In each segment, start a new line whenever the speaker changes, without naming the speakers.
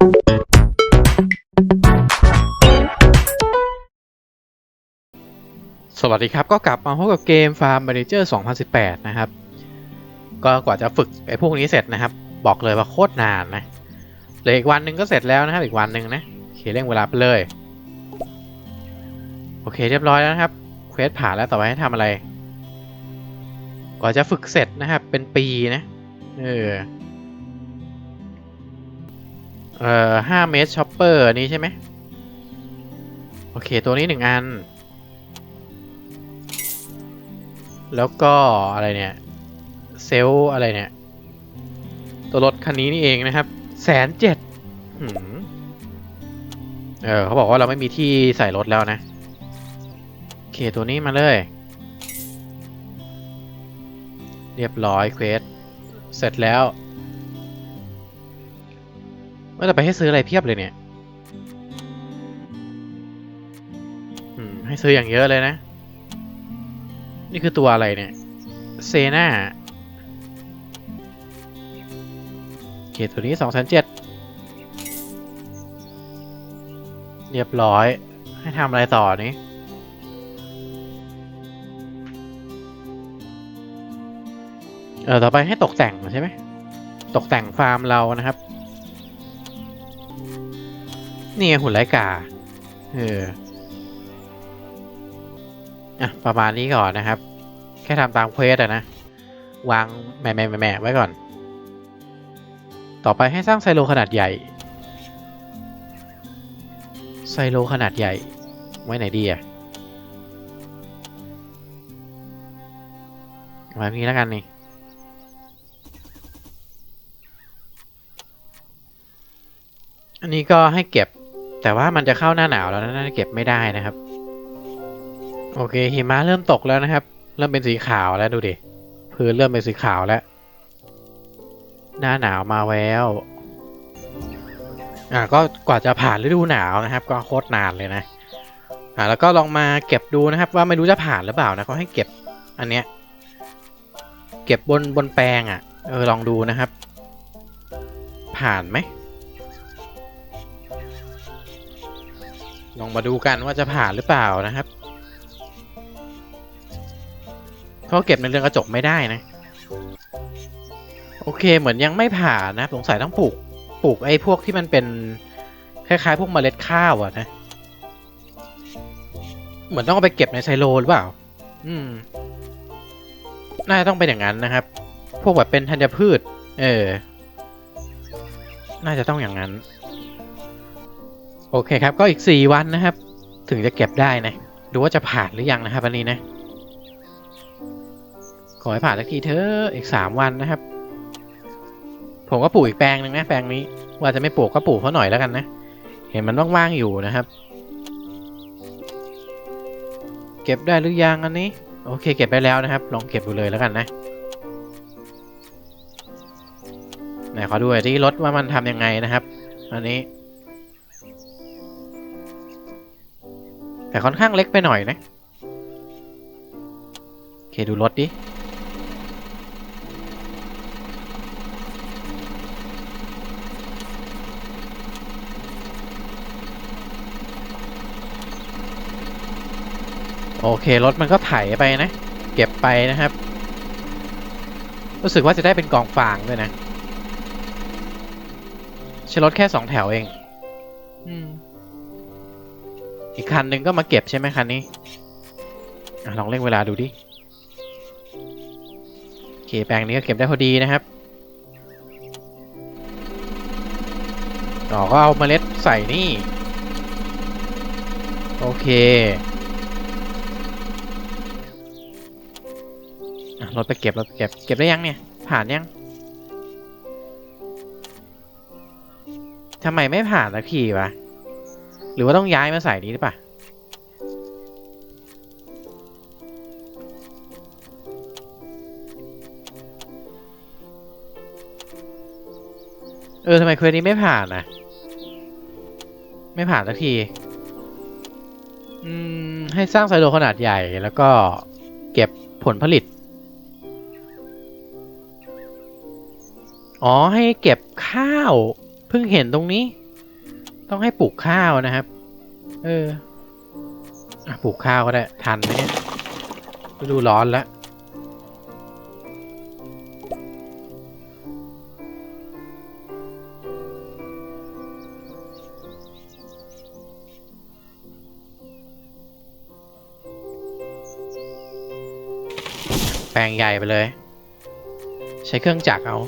สวัสดีครับ ก็กลับมาพบกับเกม Farm Manager 2018 นะครับ ก็กว่าจะฝึกไอ้พวกนี้เสร็จนะครับ บอกเลยว่าโคตรนานนะเหลืออีกวันหนึ่งก็เสร็จแล้วนะครับ อีกวันหนึ่งนะโอเคเร่งเวลาไปเลย โอเคเรียบร้อยแล้วนะครับเควสผ่านแล้วต่อไปให้ทำอะไร กว่าจะฝึกเสร็จนะครับ เป็นปีนะ เออ เอ่อห้าเมตรช็อปเปอร์นี้ใช่ไหมโอเค ตัวนี้หนึ่งอัน แล้วก็อะไรเนี่ย เซลอะไรเนี่ย ตัวรถคันนี้นี่เองนะครับแสนเจ็ดเออเขาบอกว่าเราไม่มีที่ใส่รถแล้วนะโอเคตัวนี้มาเลย เรียบร้อยเควสเสร็จแล้ว ว่าจะไปให้ซื้ออะไรเพียบเลยเนี่ยให้ซื้ออย่างเยอะเลยนะ นี่คือตัวอะไรเนี่ย เซนาโอเคตัวนี้สองแสนเจ็ดเรียบร้อย ให้ทำอะไรต่อนี้เออต่อไปให้ตกแต่งใช่ไหม ตกแต่งฟาร์มเรานะครับ นี่หุ่นไร้กา เอออะประมาณนี้ก่อนนะครับ แค่ทำตามเควสอะนะ วางแม่แม่แม่แม่ไว้ก่อน ต่อไปให้สร้างไซโลขนาดใหญ่ ไซโลขนาดใหญ่ ไว้ไหนดีอะไว้นี้แล้วกันนี่อันนี้ก็ให้เก็บ แต่ว่ามันจะเข้าหน้าหนาวแล้วนะน่าจะเก็บไม่ได้นะครับ โอเคหิมะเริ่มตกแล้วนะครับ เริ่มเป็นสีขาวแล้วดูดิพื้นเริ่มเป็นสีขาวแล้ว หน้าหนาวมาแล้วอ่าก็กว่าจะผ่านฤดูหนาวนะครับ ก็โคตรนานเลยนะอ่าแล้วก็ลองมาเก็บดูนะครับ ว่าไม่รู้จะผ่านหรือเปล่านะก็ให้เก็บอันเนี้ยเก็บบนบนแปลงอะ่ะเออลองดูนะครับ ผ่านไหม ลองมาดูกันว่าจะผ่านหรือเปล่านะครับเพราะเก็บในเรือนกระจกไม่ได้นะ โอเคเหมือนยังไม่ผ่านนะสงสัยต้องปลูกปลูกไอ้พวกที่มันเป็นคล้ายๆพวกเมล็ดข้าวอะนะ เหมือนต้องเอาไปเก็บในไซโลหรือเปล่า อืม น่าจะต้องเป็นอย่างนั้นนะครับ พวกแบบเป็นธัญพืช เออ น่าจะต้องอย่างนั้น โอเคครับ ก็อีกสี่วันนะครับ ถึงจะเก็บได้นะ ดูว่าจะผ่านหรือยังนะครับอันนี้นะ ขอให้ผ่านสักทีเถอะอีกสามวันนะครับ ผมก็ปลูกอีกแปลงหนึ่งนะแปลงนี้ ว่าจะไม่ปลูกก็ปลูกเขาหน่อยแล้วกันนะ เห็นมันว่างๆอยู่นะครับ เก็บได้หรือยังอันนี้ โอเค เก็บได้แล้วนะครับ ลองเก็บดูเลยแล้วกันนะไหนขอดูหน่อยที่รถว่ามันทำยังไงนะครับ อันนี้ แต่ค่อนข้างเล็กไปหน่อยนะ โอเค ดูรถดิ โอเค รถมันก็ไถไปนะ เก็บไปนะครับ รู้สึกว่าจะได้เป็นกองฟางด้วยนะใช้รถแค่สองแถวเอง อืม อีกคันหนึ่งก็มาเก็บใช่ไหมคันนี้อลองเร่งเวลาดูดิโอเคแปลงนี้ก็เก็บได้พอดีนะครับต่อก็เอาเมล็ดใส่นี่ โอเครถไปเก็บรถไปเก็บ เก็บได้ยังเนี่ย ผ่านยังทำไมไม่ผ่านสักทีวะ หรือว่าต้องย้ายมาใส่นี้หรือเปล่าเออทำไมเควสนี้ไม่ผ่านนะไม่ผ่านสักทีอืมให้สร้างไซโลขนาดใหญ่แล้วก็เก็บผลผลิต อ๋อให้เก็บข้าว เพิ่งเห็นตรงนี้ ต้องให้ปลูกข้าวนะครับ เอออปลูกข้าวก็ได้ ทันไหมเนี่ยฤดูร้อนแล้วแปลงใหญ่ไปเลย ใช้เครื่องจักรเอา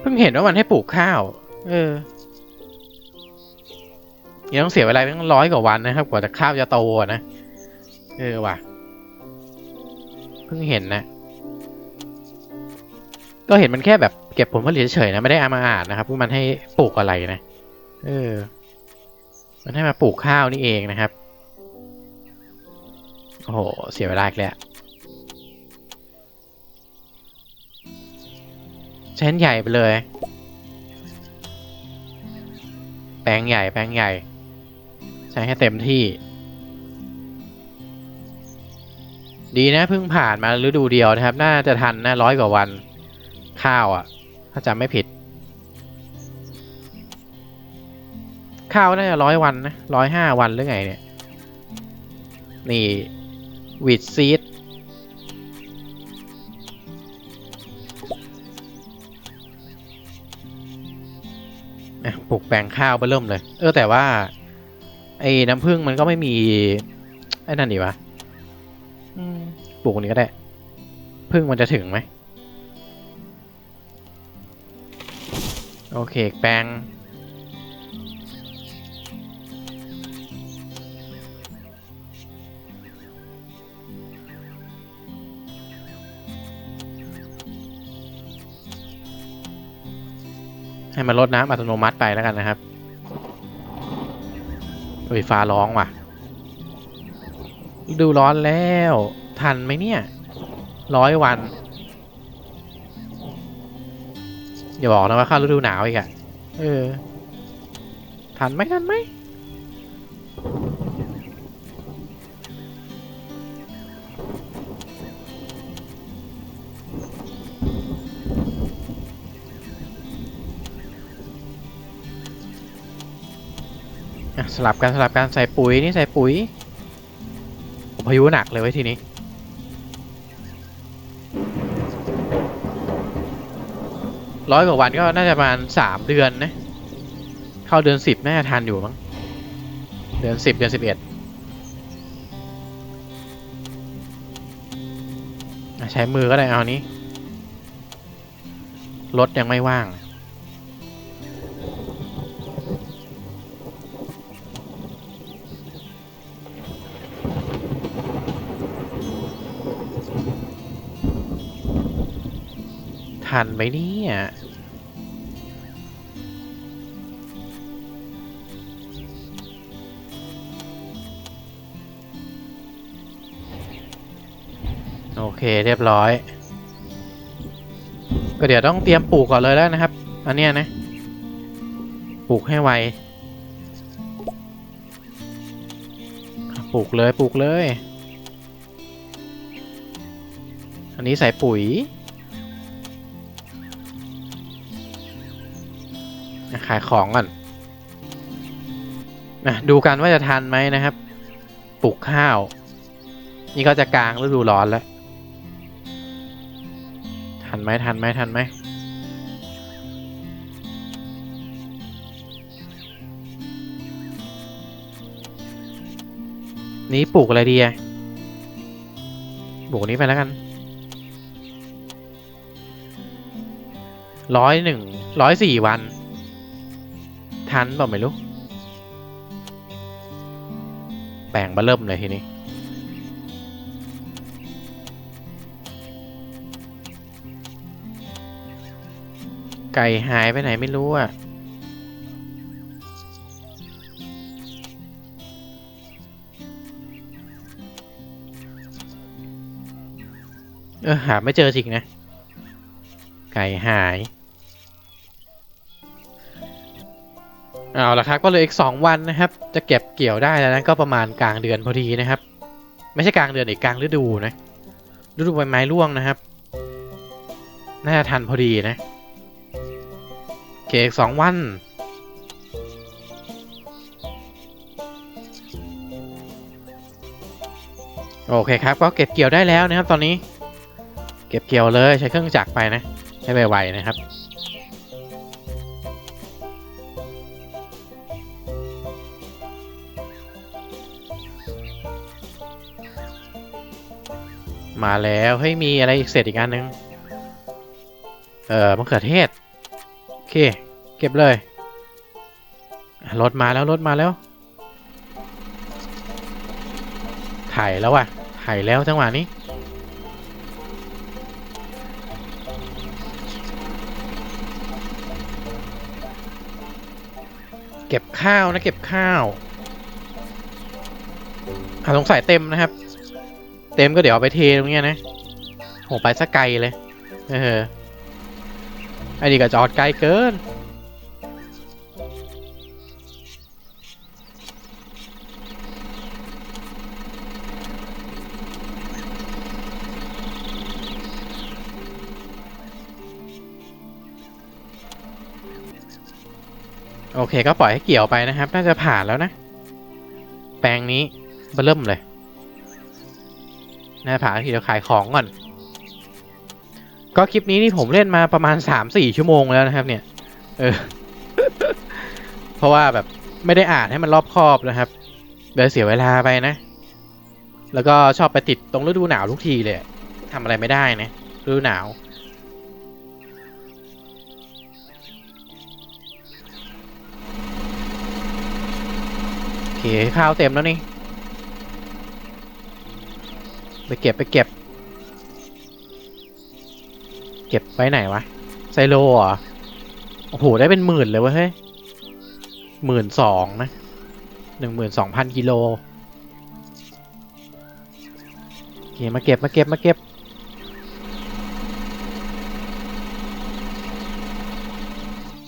เพิ่งเห็นว่ามันให้ปลูกข้าว เออยังต้องเสียเวลาตั้งร้อยกว่าวันนะครับ กว่าจะข้าวจะโตนะ เออว่ะ เพิ่งเห็นนะ ก็เห็นมันแค่แบบเก็บผลผลิตเฉยๆนะ ไม่ได้เอามาอานนะครับว่ามันให้ปลูกอะไรนะ เออ มันให้มาปลูกข้าวนี่เองนะครับ โอ้โห เสียเวลาอีกแล้วใช้นใหญ่ไปเลย แปลงใหญ่แปลงใหญ่ ใช้ให้เต็มที่ ดีนะเพิ่งผ่านมาฤดูเดียวนะครับ น่าจะทันนะร้อยกว่าวัน ข้าวอะ่ะ ถ้าจำไม่ผิด ข้าวน่าจะร้อยวันนะร้อยห้าวันหรือไงเนี่ย นี่วีดซีด ปลูกแปลงข้าวไปเริ่มเลย เออแต่ว่า ไอ้น้ำผึ้งมันก็ไม่มีไอ้นั่นดีวะปลูกนนี้ก็ได้พึ่งมันจะถึงไหม โอเค แปลง ให้มันลดน้ำอัตโนมัติไปแล้วกันนะครับไฟฟ้าร้องว่ะ ดูร้อนแล้ว ทันไหมเนี่ย ร้อยวัน อย่าบอกนะว่าเข้าฤดูหนาวอีกอะเออ ทันไหมทันไหม สลับกันสลับกันใส่ปุ๋ยนี่ใส่ปุ๋ยพายุหนักเลยไว้ทีนี้ ร้อยกว่าวันก็น่าจะประมาณสามเดือนนะ เข้าเดือนสิบน่าจะทันอยู่มั้ง เดือนสิบเดือนสิบเอ็ดใช้มือก็ได้เอานี้ รถยังไม่ว่าง ทันไหมเนี่ย โอเคเรียบร้อย ก็เดี๋ยวต้องเตรียมปลูกก่อนเลยแล้วนะครับ อันเนี้ยนะ ปลูกให้ไว ปลูกเลยปลูกเลย อันนี้ใส่ปุ๋ย ขายของก่อนนะดูกันว่าจะทันไหมนะครับ ปลูกข้าว นี่ก็จะกลางฤดูร้อนแล้ว ทันไหมทันไหมทันไหมนี้ปลูกอะไรดีอะปลูกนี้ไปแล้วกัน ร้อยหนึ่ง ร้อยสี่วัน ทันเปล่าไม่รู้แบ่งมาเริ่มเลยทีนี้ไก่หายไปไหนไม่รู้อะ เออหาไม่เจอจริงนะ ไก่หาย เอาละครับก็เลยอีก 2 วันนะครับ จะเก็บเกี่ยวได้แล้วนะก็ประมาณกลางเดือนพอดีนะครับ ไม่ใช่กลางเดือนอีกกลางฤดูนะฤดูใบไม้ร่วงนะครับ น่าจะทันพอดีนะเคอีกสองวันโอเคครับก็เก็บเกี่ยวได้แล้วนะครับตอนนี้ เก็บเกี่ยวเลยใช้เครื่องจักรไปนะใช้ไวๆนะครับ มาแล้วเฮ้ยมีอะไรอีกเศษอีกอันนึง เออมะเขือเทศ โอเค เก็บเลยรถมาแล้วรถมาแล้ว ถ่ายแล้วว่ะ ถ่ายแล้วจังหวะนี้ เก็บข้าวนะเก็บข้าวอะสงสัยเต็มนะครับ เต็มก็เดี๋ยวเอาไปเทตรงเนี้ยนะโหไปสักไกลเลยเออไอ้นี่ก็จอดไกลเกิน โอเคก็ปล่อยให้เกี่ยวไปนะครับ น่าจะผ่านแล้วนะ แปลงนี้เบิ่มเลย น่าผ่าทีเดียวขายของก่อน ก็คลิปนี้นี่ผมเล่นมาประมาณ3-4ชั่วโมงแล้วนะครับ เนี่ย เออ เพราะว่าแบบไม่ได้อ่านให้มันรอบคอบนะครับเดี๋ยวเสียเวลาไปนะ แล้วก็ชอบไปติดตรงฤดูหนาวทุกทีเลยทำอะไรไม่ได้นะฤดูหนาวโอเคข้าวเต็มแล้วนี่ ไปเก็บไปเก็บ เก็บไว้ไหนวะ ไซโลเหรอโอ้โห ได้เป็นหมื่นเลยเว้ยเฮ้ยหมื่นสองนะหนึ่งหมื่นสองพันกิโลโอเคมาเก็บมาเก็บมาเก็บ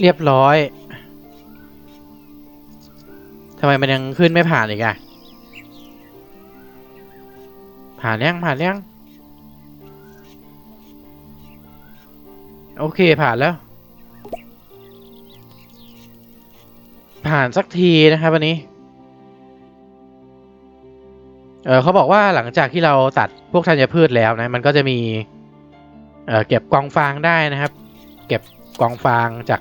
เรียบร้อย ทำไมมันยังขึ้นไม่ผ่านอีกอะ ผ่านยังผ่านยังโอเคผ่านแล้ว ผ่านสักทีนะครับวันนี้เออเขาบอกว่าหลังจากที่เราตัดพวกธัญพืชแล้วนะมันก็จะมีเออเก็บกองฟางได้นะครับ เก็บกองฟางจาก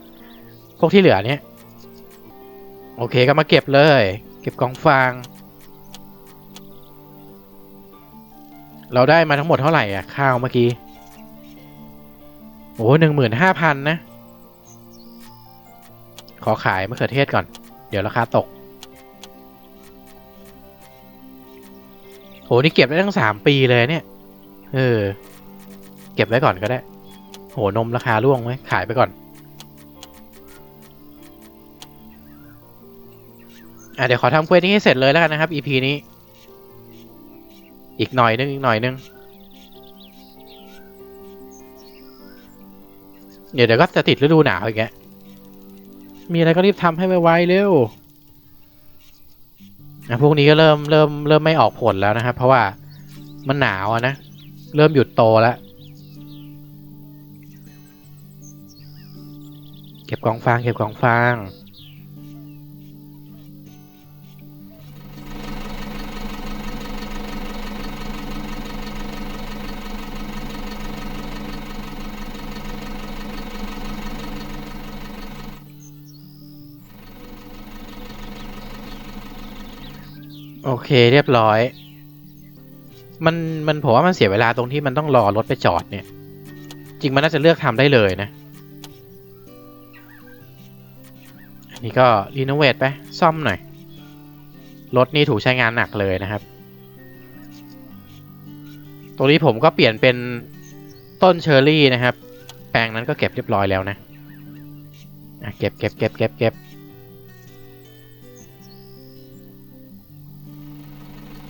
พวกที่เหลือเนี้ยโอเคก็มาเก็บเลย เก็บกองฟาง เราได้มาทั้งหมดเท่าไหร่อะ ข้าวเมื่อกี้ โอ้หนึ่งหมื่นห้าพันนะ ขอขายมะเขือเทศก่อน เดี๋ยวราคาตก โห นี่เก็บได้ตั้งสามปีเลยเนี่ย เออ เก็บไว้ก่อนก็ได้ โห นมราคาร่วงไหมขายไปก่อน อะเดี๋ยวขอทำเควสนี้ให้เสร็จเลยแล้วกันนะครับ EP นี้ อีกหน่อยนึงอีกหน่อยนึงเดี๋ยวเดี๋ยวก็จะติดฤดูหนาวอีกแกมีอะไรก็รีบทำให้ไวๆเร็วอะพวกนี้ก็เริ่มเริ่มเริ่มไม่ออกผลแล้วนะครับ เพราะว่ามันหนาวนะ เริ่มหยุดโตแล้ว เก็บกองฟางเก็บกองฟาง โอเคเรียบร้อย มันมันผมว่ามันเสียเวลาตรงที่มันต้องรอรถไปจอดเนี่ย จริงมันน่าจะเลือกทำได้เลยนะ อันนี้ก็รีโนเวทไป ซ่อมหน่อย รถนี่ถูกใช้งานหนักเลยนะครับ ตรงนี้ผมก็เปลี่ยนเป็นต้นเชอร์รี่นะครับ แปลงนั้นก็เก็บเรียบร้อยแล้วนะเก็บเก็บเก็บเก็บเก็บ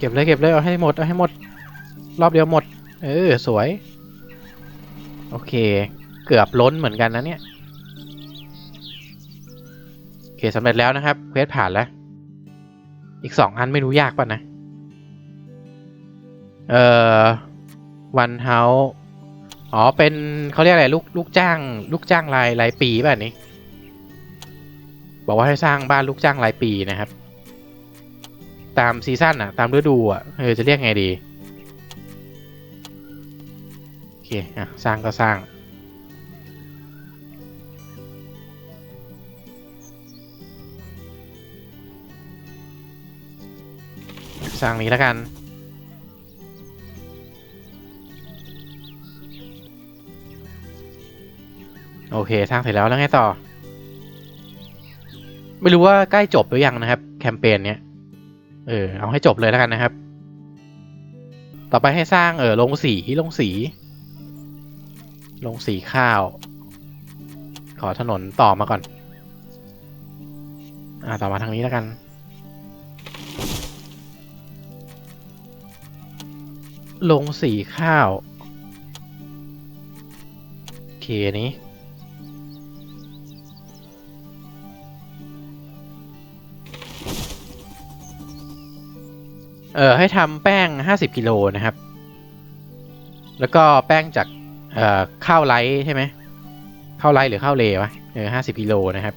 ก็บเลยเก็บเลยเอาให้หมดเอาให้หมด รอบเดียวหมด เออสวย โอเค เกือบล้นเหมือนกันนะเนี่ยโอเคสำเร็จแล้วนะครับเควสผ่านแล้ว อีกสองอันไม่รู้ยากป่ะนะ เอ่อวันเฮาอ๋อเป็นเขาเรียกอะไรลูกลูกจ้าง ลูกจ้างรายรายปีป่ะนี้ บอกว่าให้สร้างบ้านลูกจ้างรายปีนะครับ ตามซีซั่นอะตามฤดูอะเออจะเรียกไงดี โอเค อะ สร้างก็สร้าง สร้างนี้แล้วกันโอเคสร้างเสร็จแล้วแล้วไงต่อ ไม่รู้ว่าใกล้จบหรือยังนะครับ แคมเปญเนี้ย เออเอาให้จบเลยแล้วกันนะครับ ต่อไปให้สร้างเออลงสีลงสี ลงสีข้าว ขอถนนต่อมาก่อน อ่าต่อมาทางนี้แล้วกัน ลงสีข้าว โอเคนี้ เออให้ทำแป้ง 50กิโลนะครับ แล้วก็แป้งจากเอ่อข้าวไลท์ใช่ไหมข้าวไลท์หรือข้าวเลวะเออ50กิโลนะครับ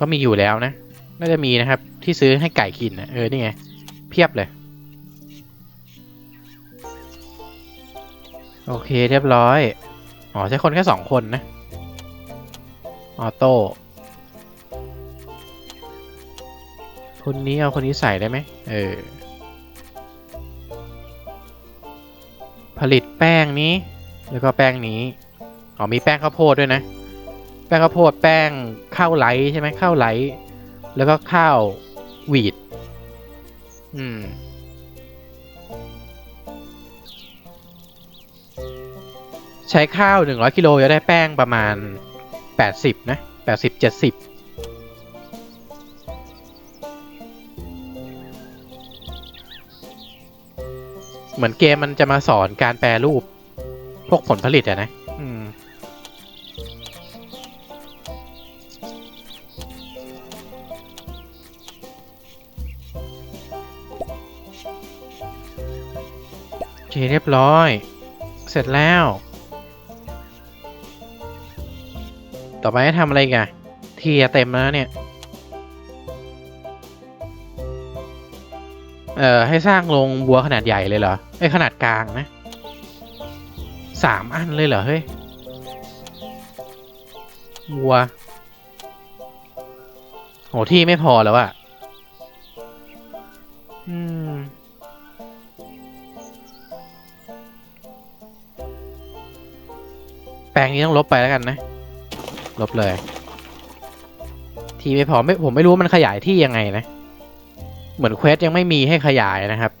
ก็มีอยู่แล้วนะน่าจะมีนะครับ ที่ซื้อให้ไก่กินนะเออนี่ไง เพียบเลย โอเคเรียบร้อย อ๋อ ใช้คนแค่สองคนนะ ออโต้ คนนี้เอาคนนี้ใส่ได้ไหมเออ ผลิตแป้งนี้ แล้วก็แป้งนี้ อ๋อมีแป้งข้าวโพดด้วยนะ แป้งข้าวโพดแป้งข้าวไลท์ใช่ไหมข้าวไลท์แล้วก็ข้าวหวีด อืมใช้ข้าว 100 กิโลจะได้แป้งประมาณ 80 นะ 80 70 เหมือนเกมมันจะมาสอนการแปรรูป พวกผลผลิตอะนะอืมโอเคเรียบร้อย เสร็จแล้ว ต่อไปให้ทำอะไรอีกันทีจะเต็มแล้วเนี่ย เอ่อให้สร้างโรงวัวขนาดใหญ่เลยเหรอไอ้ขนาดกลางนะสามอันเลยเหรอเฮ้ยวัวโหที่ไม่พอแล้วอะอืมแปลงนี้ต้องลบไปแล้วกันนะ ลบเลย ที่ไม่พอไม่ผมไม่รู้ว่ามันขยายที่ยังไงนะ เหมือนเควสยังไม่มีให้ขยายนะครับ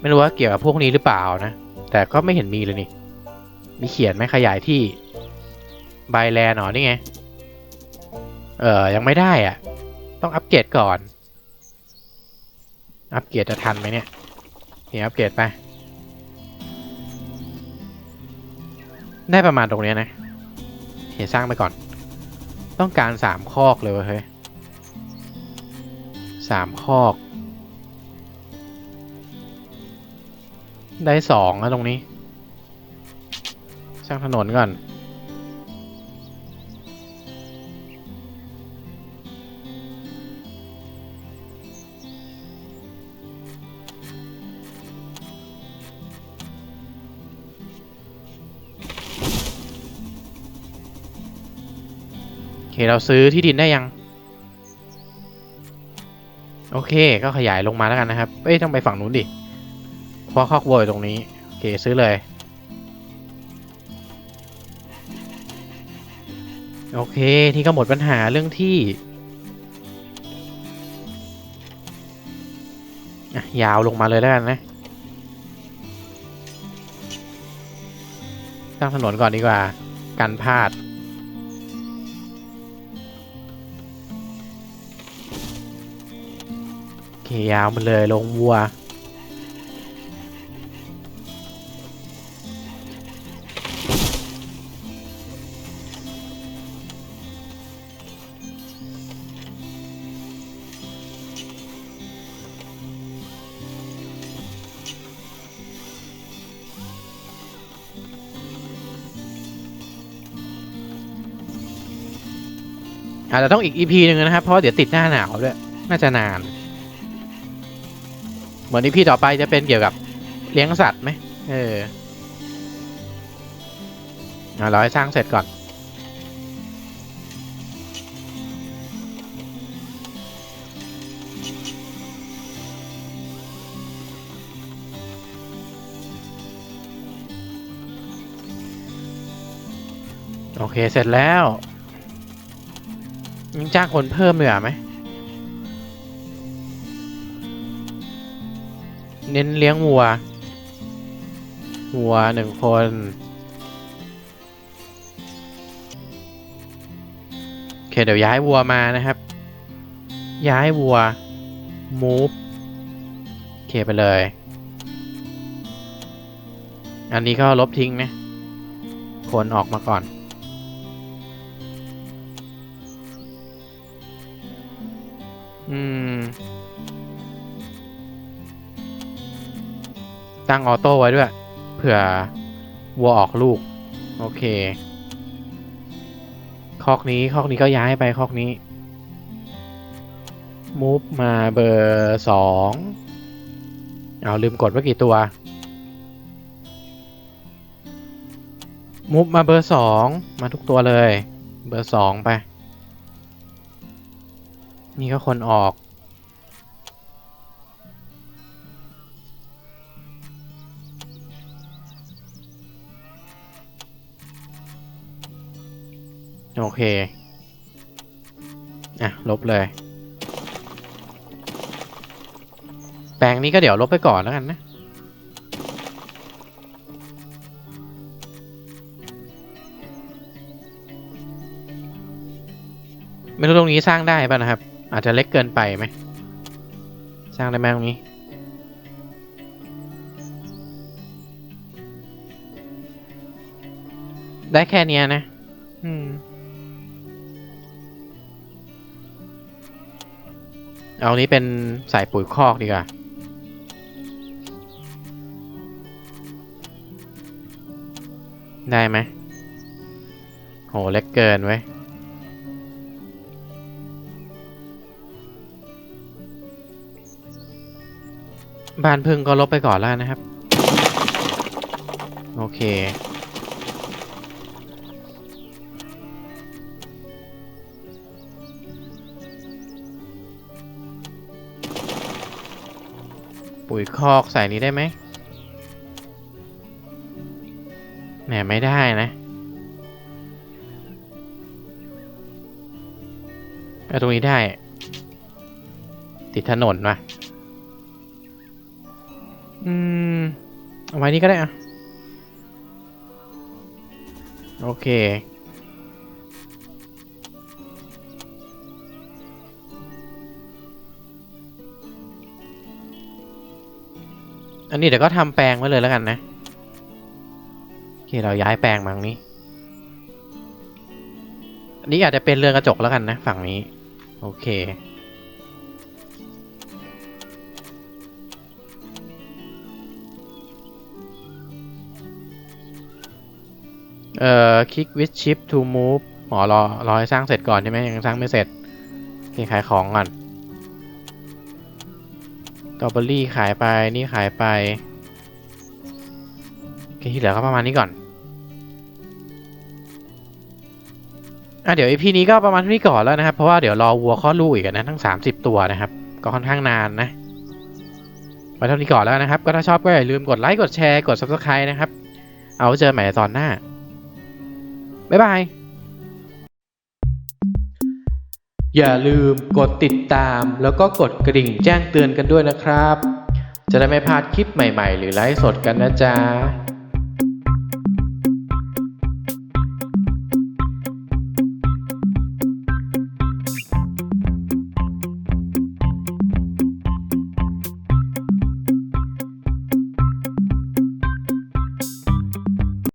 ไม่รู้ว่าเกี่ยวกับพวกนี้หรือเปล่านะ แต่ก็ไม่เห็นมีเลยนี่ มีเขียนไหมขยายที่บแลนหนอนี่ไง เออยังไม่ได้อะต้องอัปเกรดก่อน อัปเกรดจะทันไหมเนี่ยโอเคอัปเกรดไป ได้ประมาณตรงนี้นะเดี๋ยวสร้างไปก่อน ต้องการสามคอกเลยเว้ยเฮ้ย สามคอก ได้สองแล้วตรงนี้ สร้างถนนก่อน โอเค เราซื้อที่ดินได้ยัง โอเค ก็ขยายลงมาแล้วกันนะครับ เอ้ย ต้องไปฝั่งนู้นดิ เพราะคอกวัวอยู่ตรงนี้ โอเค ซื้อเลย โอเค ที่ก็หมดปัญหาเรื่องที่ ยาวลงมาเลยแล้วกันนะ ตั้งถนนก่อนดีกว่า กันพลาด ยาวมาเลยลงวัว อาจจะต้องอีก EP หนึ่งนะครับ เพราะเดี๋ยวติดหน้าหนาวด้วย น่าจะนาน เหมือน EP ต่อไปจะเป็นเกี่ยวกับเลี้ยงสัตว์ไหมเออเอาเราให้สร้างเสร็จก่อน โอเคเสร็จแล้วยังจ้างคนเพิ่มเลยอะไหม เน้นเลี้ยงวัว วัวหนึ่งคน โอเค เดี๋ยวย้ายวัวมานะครับ ย้ายวัว move โอเค ไปเลย อันนี้ก็ลบทิ้งนะ คนออกมาก่อนอืม ตั้งออโต้ไว้ด้วยเผื่อวัวออกลูก โอเค คอกนี้คอกนี้ก็ย้ายไปคอกนี้มูฟมาเบอร์สองเอาลืมกดว่ากี่ตัวมูฟมาเบอร์สองมาทุกตัวเลย เบอร์สองไป นี่ก็คนออก โอเค อะ ลบเลย แปลงนี้ก็เดี๋ยวลบไปก่อนแล้วกันนะ ไม่รู้ตรงนี้สร้างได้ป่ะนะครับ อาจจะเล็กเกินไปไหม สร้างได้ไหมตรงนี้ได้แค่นี้นะ อืม เอานี้เป็นใส่ปุ๋ยคอกดีกว่า ได้ไหมโห เล็กเกินไว้ยบ้านพึ่งก็ลบไปก่อนแล้วนะครับ โอเค ปุ๋ยคอกใส่นี้ได้ไหมแหมไม่ได้นะเอาตรงนี้ได้ ติดถนนว่ะอืม เอาไว้นี่ก็ได้อะโอเค อันนี้เดี๋ยวก็ทำแปลงไว้เลยแล้วกันนะโอเคเราย้ายแปลงมาตรงนี้ อันนี้อาจจะเป็นเรือนกระจกแล้วกันนะฝั่งนี้ โอเคเอ่อ click with shift to move อ๋อรอรอให้สร้างเสร็จก่อนใช่ไหมยังสร้างไม่เสร็จโอเคขายของก่อน ตอเบอรี่ขายไปนี่ขายไปโอเคที่เหลือก็ประมาณนี้ก่อน อะเดี๋ยว EP นี้ก็ประมาณนี้ก่อนแล้วนะครับ เพราะว่าเดี๋ยวรอวัวคลอลูกอีกนะทั้ง 30 ตัวนะครับ ก็ค่อนข้างนานนะไว้เท่านี้ก่อนแล้วนะครับ ก็ถ้าชอบก็อย่าลืมกดไลค์กดแชร์กด Subscribe นะครับ เอาเจอใหม่ตอนหน้า บ๊ายบาย อย่าลืมกดติดตาม แล้วก็กดกระดิ่งแจ้งเตือนกันด้วยนะครับ จะได้ไม่พลาดคลิปใหม่ ๆ หรือไลฟ์สดกันนะจ๊ะ